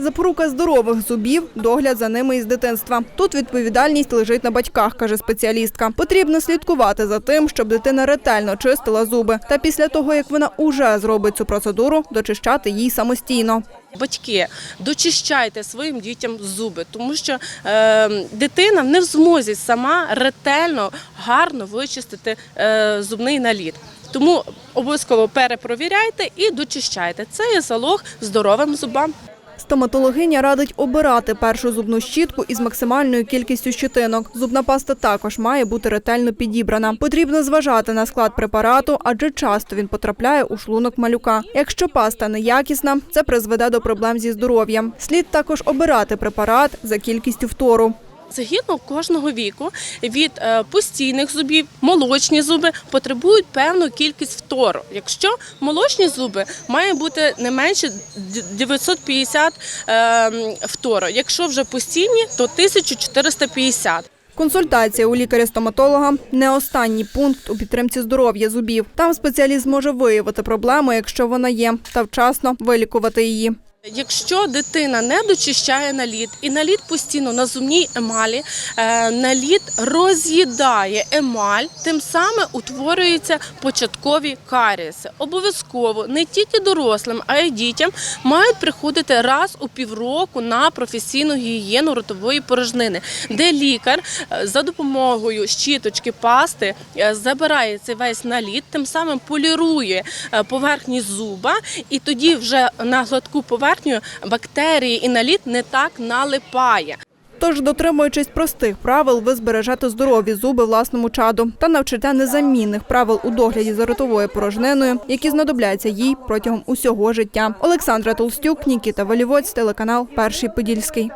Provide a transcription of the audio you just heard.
Запорука здорових зубів догляд за ними із дитинства. Тут відповідальність лежить на батьках, каже спеціалістка. Потрібно слідкувати за тим, щоб дитина ретельно чистила зуби. Та після того, як вона уже зробить цю процедуру, дочищати їй самостійно. Батьки, дочищайте своїм дітям зуби, тому що е, дитина не в змозі сама ретельно, гарно вичистити е, зубний наліт. Тому обов'язково перепровіряйте і дочищайте. Це є залог здоровим зубам. Стоматологиня радить обирати першу зубну щітку із максимальною кількістю щетинок. Зубна паста також має бути ретельно підібрана. Потрібно зважати на склад препарату, адже часто він потрапляє у шлунок малюка. Якщо паста неякісна, це призведе до проблем зі здоров'ям. Слід також обирати препарат за кількістю фтору. Згідно кожного віку від е, постійних зубів, молочні зуби потребують певну кількість фтору. Якщо молочні зуби має бути не менше д- 950 е, фтору. Якщо вже постійні, то 1450. Консультація у лікаря-стоматолога не останній пункт у підтримці здоров'я зубів. Там спеціаліст може виявити проблему, якщо вона є, та вчасно вилікувати її. Якщо дитина не дочищає наліт і наліт постійно на зубній емалі, е, наліт роз'їдає емаль, тим самим утворюються початкові карієси. Обов'язково не тільки дорослим, а й дітям мають приходити раз у півроку на професійну гігієну ротової порожнини, де лікар е, за допомогою щіточки пасти е, забирає цей весь наліт, тим самим полірує е, поверхні зуба, і тоді вже на гладку поверхню бактерії і наліт не так налипає. Тож, дотримуючись простих правил, ви збережете здорові зуби власному чаду та навчите незамінних правил у догляді за ротовою порожниною, які знадобляться їй протягом усього життя. Олександра Толстюк, Нікіта Валівоць, телеканал Перший Подільський.